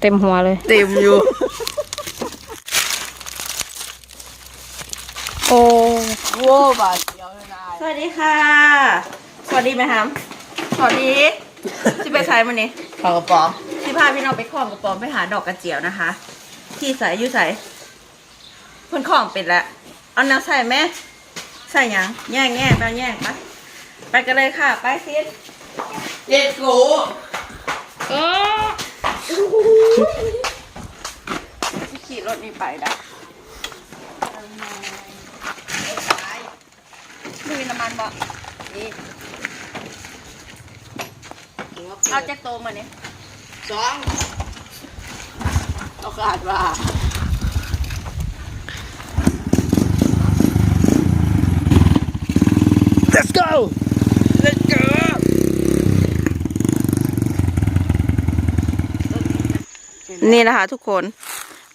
เต็มหัวเลย เต็มอยู่ โอ้โว้บาดเดียวเลยนายสวัสดีค่ะ สวัสดีไหมครับสวัสดีที่ไปใช้มันนี้ข้าวกระป๋องที่พาพี่น้องไปคล้องกระป๋อมไปหาดอกกระเจียวนะคะ ที่ใส่อยู่ใส่เพ่นคล้องเป็นแล้วเอาน้ำใส่ไหมใส่หยังแย่งแย่งไปแย่งไปไปกันเลยค่ะ ไปซิดเจ็ดกู ขี่รถนี้ไปนะมีน้ำมันบ่นี่เอาแจ็คโตมาเนี่ยสองเอาขาดว่า let's go เล็ดเจอ นี่นะคะ ทุกคน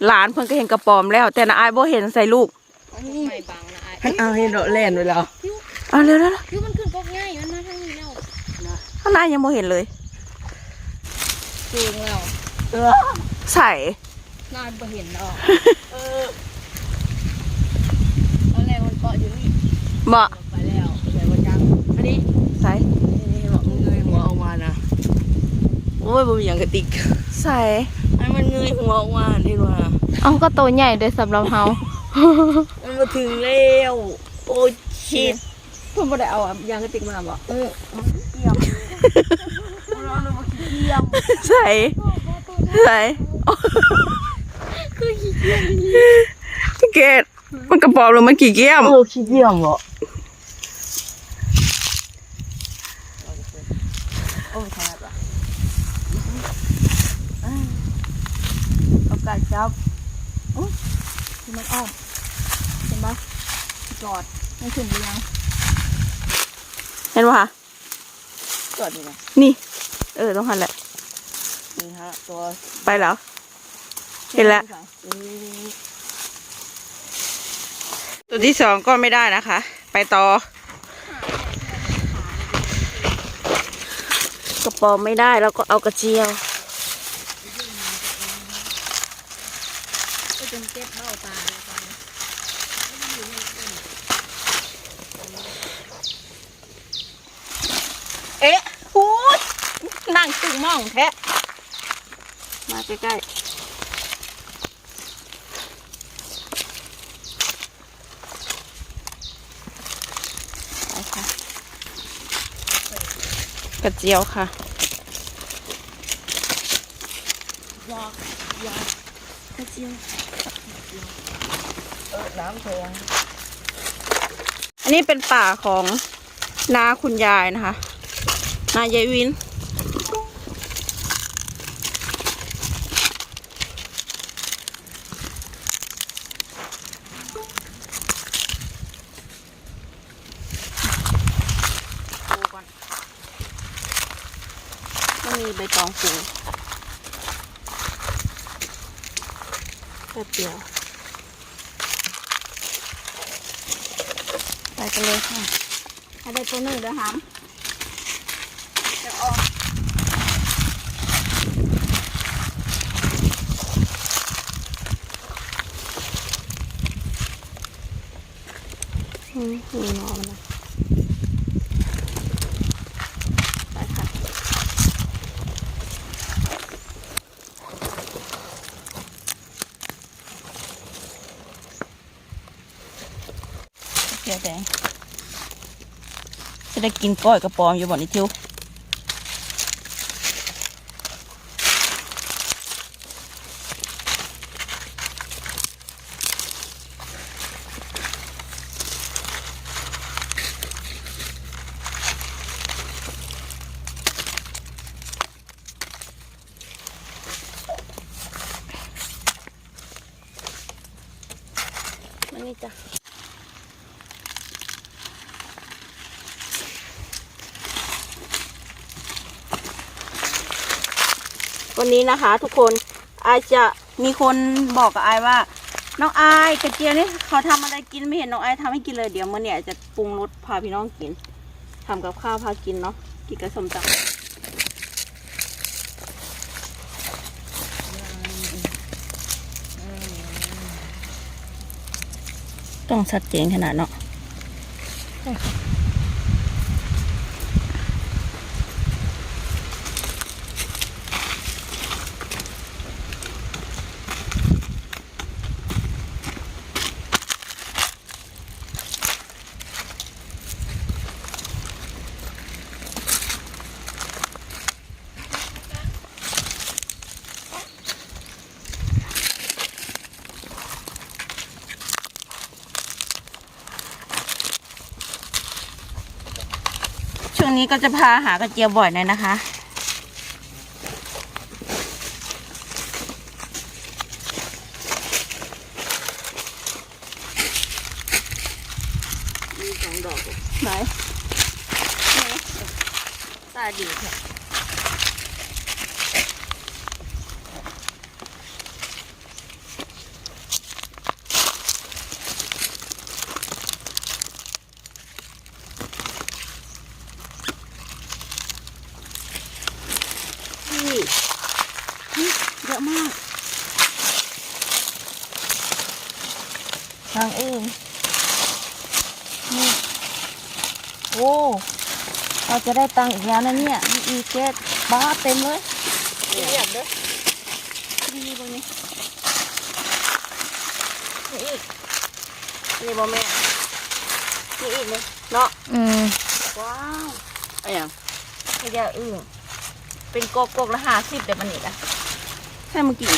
หลานเพิ่นก็เห็นกระป๋อมแล้ว แต่นาอายบ่เห็นใส่ลูกไม่บังนะไอ้ให้เอาให้เราเล่นไปแล้วเอาเร็วแล้วคือมันขึ้นก็ง่ายมันมาทางนี้แล้วข้างหน้ายังบ่เห็นเลยจูงแล้วเออใส่นายบ่เห็นออกตอนแรกมันเกาะอยู่นี่บ่ไปแล้วใส่วันจังอันนี้ใส่นี่บอกเงยหัวออกมานะโอ้ยบ่มีอย่างกระติกใส่ ให้มันเงยหัวออกมาที่ว่าเอาก็โตใหญ่เลยสำหรับเฮามันมาถึงแล้วโอ้ยชิดเพิ่นบ่ได้เอายางกระติกมาบ่เออใส่ใส่เกดมันกระป๋อมหรือมันกี่เกี้ยมเออขี้เกียจเหรอโอ้ยขนาดว่ะเอา กาศจับที่มันอ้อมเห็นปะจอดไม่ขึ้นเรียงเห็นปะคะก่อนดีนะนี่ เออต้องหันแหละนี่ฮะตัวไปแล้ว เห็นแล้วอืมตัวที่สองก็ไม่ได้นะคะ ไปต่อกระป๋อมไม่ได้แล้วก็เอากระเจียว ก็จนเจ็บเบ้าตาเลยตอนนี้ เอ๊ะหูย นั่งตึงมองแท้มาใกล้ๆไปค่ะกระเจียวค่ะกระเจียวเออน้ำแทงอันนี้เป็นป่าของนาคุณยายนะคะ นายายวิน ดูก่อนไม่มีใบตองฟูแป๊บเดียว ไปกันเลยค่ะให้ได้ตัวหนึ่งเด้อหามจะออกอืมมีหนอนนะไปค่ะเกียว แดงจะได้กินก้อยกระปอมอยู่บ่นี่ทิว วันนี้นะคะ ทุกคนไอจะมีคนบอกกับอายว่า น้องไอกระเจียวนี่เขาทำอะไรกินไม่เห็นน้องอายทำให้กินเลยเดี๋ยวเมื่อเนี่ยจะปรุงรสพาพี่น้องกิน ทำกับข้าวพากินเนาะกินกระสมจังต้องชัดเจนขนาดเนาะ นี้ก็จะพาหากระเจียวบ่อยหน่อยนะคะ มีสองดอก ไหน ตาดีค่ะ นี่เยอะมาก ทางเองนี่โอ้เรา จะได้ตังค์อีกแล้วนะเนี่ยมีอีเกตบ้าเต็มเลยเรียบเด้อนี่ตรงนี้นี่อีกนี่บ่แม่นี่อีกเลยเนาะอืมว้าวอะไรอย่างขยะอึ่งเป็นโกโกกละห้าสิบเดี๋ยวมันนี่นะใช่เมื่อกี้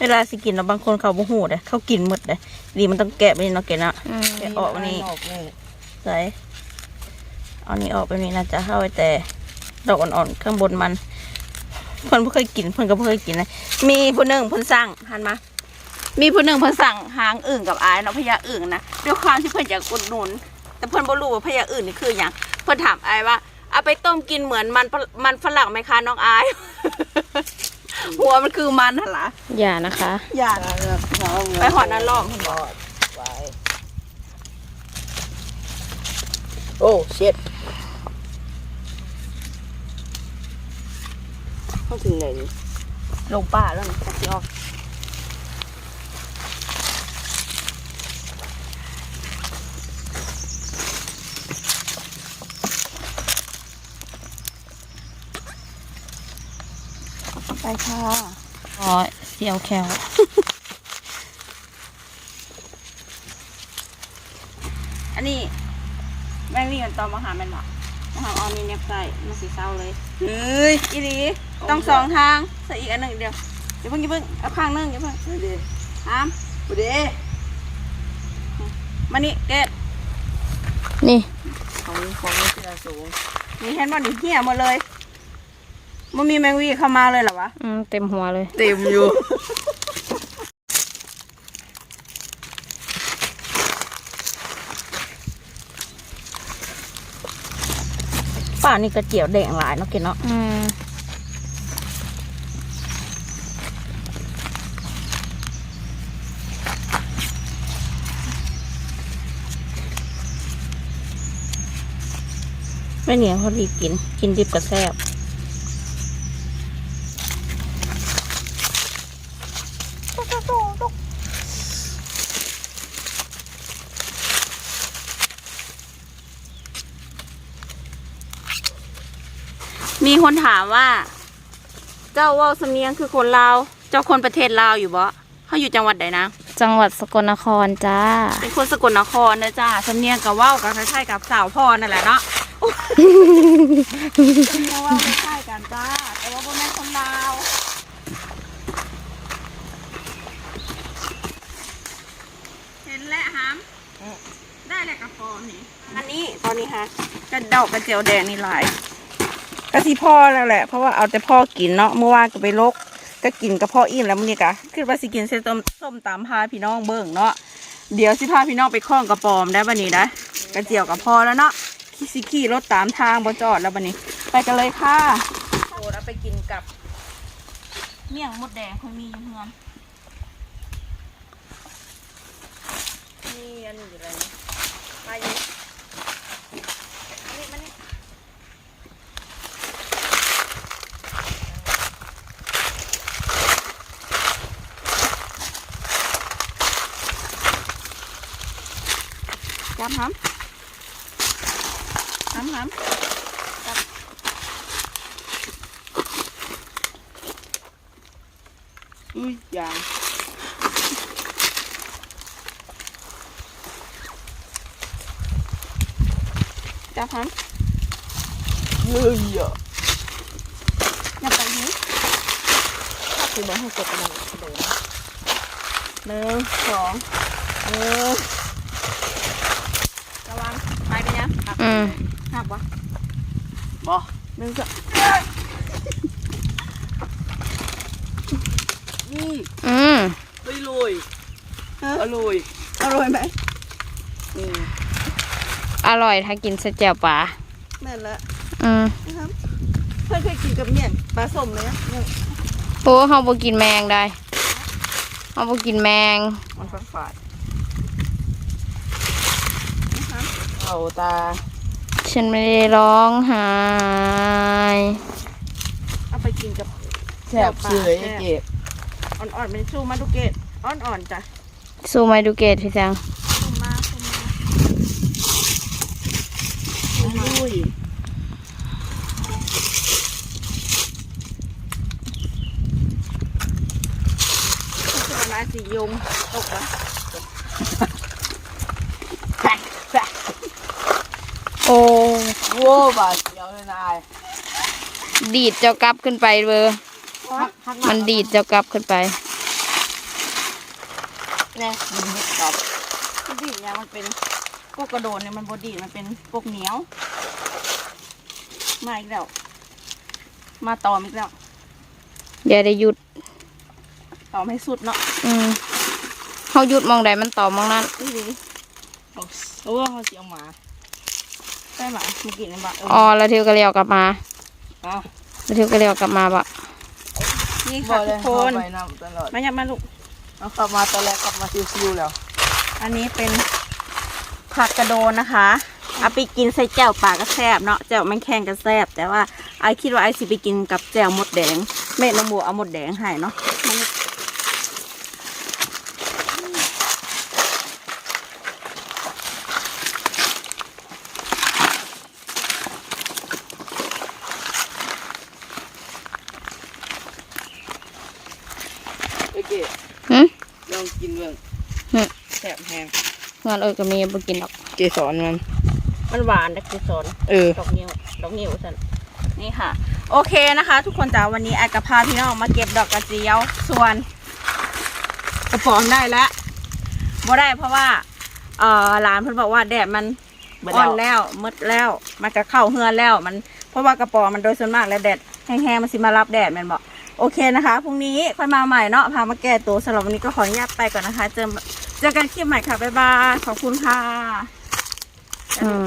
เวลาสิกินเราะบางคนเขาบ่หูเลยเขากินหมดเลยดีมันต้องแกะไปนี่เนาะแกะเนาะอืมแกะออกนี่ออกนี่ใส่เอานี่ออกไปนี่นะจะเข้าไปแต่ดอกอ่อนๆข้างบนมันเพิ่นบ่เคยกินเพิ่นก็บ่เคยกินเลยมีผู้หนึ่งเพิ่นสั่งหันมา มีผู้หนึ่งเพิ่นสั่งหางอึ่งกับอายเนาะพญาอึ่งนะด้วยความที่เพิ่นอยากอุดหนุน แต่เพิ่นบ่รู้ว่าพญาอึ่งนี่คือหยังเพิ่นถามอายว่าเอาไปต้มกินเหมือนมันฝมันฝรั่งไหมคะน้องอาย หัวมันคือมันหั่นล่ะอย่านะคะ อย่าตาเลือกเขาเงินไปหอดนั่นล้อมเพิ่นบบอกอดไปโอ้เช็ดเข้าถึงไหนนี่ลงป่าแล้วนะตัดสิออก ไปค่ะอ๋อเสียวแควอันนี้แม่งนี่กันตอนมาหาแม่นบอกมาหาออมนี่เน็บใส่มาสีเศร้าเลยเฮ้ยอีหลีต้องสองทางใส่อีกอันหนึ่งเดียวอย่าเพิ่งอย่าเพิ่งเอาข้างหนึงอย่าเพิ่งนี่ดิอามบุเด้มานี่เกดนี่ของของนี่เสื้อสูงนี่เห็นบ่นี่เหี้ยหมดเลย มันมีแมงวีเข้ามาเลยเหรอวะ อืมเต็มหัวเลย เต็มอยู่ ป่านี่กระเจียวแดงหลายเนาะเกดเนาะอืมไม่เหนียวพอดีกิน กินดิบกับแซ่บ คนถามว่า เจ้าเว่าสำเนียงคือคนลาว เจ้าคนประเทศลาวอยู่บ่เขาอยู่จังหวัดใดนะ จังหวัดสกลนครจ้า เป็นคนสกลนครนะจ้าสำเนียงกับว่าวกับคล้ายๆกับสาวพ่อนั่นแหละเนาะสำเนียงว่าวคล้ายๆกันจ้า แต่ว่าบ่แม่นคนลาวเห็นแล้วฮามได้แล้วกับฟอนี่ อันนี้ตอนนี้ฮะกระดอกกระเจียวแดงนี่หลาย ก็สิพ่อแล้วแหละ เพราะว่าเอาแต่พ่อกินเนาะเมื่อวานก็ไปลกก็กินกับพ่ออิ่มแล้วมันนี้กะคิดว่าสิกินเส้นต้มส้มตำพาพี่น้องเบิ่งเนาะเดี๋ยวสิพาพี่น้องไปคล้องกระปอมได้บันนี้นะกระเจียวกับพ่อแล้วเนาะขี่สิขี่รถตามทางบนจอดแล้วบันนี้ ไปกันเลยค่ะโอ้แล้วไปกินกับ เมี่ยงมดแดงเคยมีอยู่เพื่อนนี่อันนี้อะไรมาอยู่ จับหำหำหำจับอุ้ยยางจับหำเฮ้ยอะอย่าไปนี้คือมาให้กดกำลังเสนอหนึ่งสองหนึ่งระวัง ไปไปยังหักอืมหักวะบ่หนึ่งสองนี่อืมไม่รวยเอออร่อยอร่อยไหมนี่อร่อยถ้ากินสเจียวปลาแม่นละอืมนะครับเพื่อนเคยกินกับเมี่ยงปลาส้มเลยนะเนี่ยโอ้เฮาบ่กินแมงได้เฮาบ่กินแมงมันฟัดฝาด นะครับ เอาตา ฉันไม่ได้ร้องไห้เอาไปกินกับแซ่บเฉยไอ้เก็บอ่อนๆเป็นชูมาดูเกตอ่อนๆจ้ะสู้ไหมดูเกตพี่จังชูมาชูมาอุ้ยชูมาลาสียงตกวะ โอ้ โว้บาดเดียวเลยนายดีดเจ้ากลับขึ้นไปเบอร์หักหักมันดีดเจ้ากลับขึ้นไปเนี่ยมันนิดกับที่ดีเนี่ยมันเป็นพวกกระโดดเนี่ยมันบดีมันเป็นพวกเหนียว มาอีกแล้ว มาต่อมอีกแล้วอย่าได้หยุดต่อมให้สุดเนาะอืมเฮาหยุดมองใดมันต่อมองนั้นนี่ดีเอาเอาว่าเขาเสียงหมา ได้ไหมเมื่อกี้นี่บะเอออ๋อแล้วเที่ยวก็เลี้ยวกลับมาอะแล้วเที่ยวก็เลี้ยวกลับมาบะนี่บอค่ะกเลทุยกคเขานไปนำตลอดมาอย่ามาลูกเอากลับมาตอนแรกกลับมาซิวๆแล้ว อันนี้เป็นผักกระโดนนะคะเอาไปกินใส่แจ่วปลาก็แซ่บเนาะแจ่วมันแข็งก็แซ่บแต่ว่าไอคิดว่าไอสิไปกินกับแจ่วหมดแดงแม่น้องบัวเอาหมดแดงให้เนาะมัน ไอ้เก็บ หึ ลองกินเบิ่ง หึ แซ่ บแห้งงานเอ้ยก็มีบ่กินหรอกเกสรมัน มันหวานนะคือสนเออ ดอกนิ้วดอกนิ้วสันนี่ค่ะ โอเคนะคะ ทุกคนจ้าวันนี้ไอกับพาพี่น้องมาเก็บดอกกระเจียวส่วน กระป๋องได้แล้วบ่ได้เพราะว่า เอ่อหลานเพิ่นบอกว่าแดดมันเบิดอ่แล้อวนแล้วมืดแล้ว มันก็เข้าเฮือนแล้วมัน เพราะว่ากระป๋องมันโดยส่วนมากแล้วแดดแห้งๆมันสิมารับแดดแมันบอกโอเคนะคะพรุ่งนี้ค่อยมาใหม่เนาะพามาแก้ตัวสำหรับวันนี้ก็ขออนุญาตไปก่อนนะคะ เจอ เจอกันคลิปใหม่ค่ะ บ๊ายบาย ขอบคุณค่ะ อืม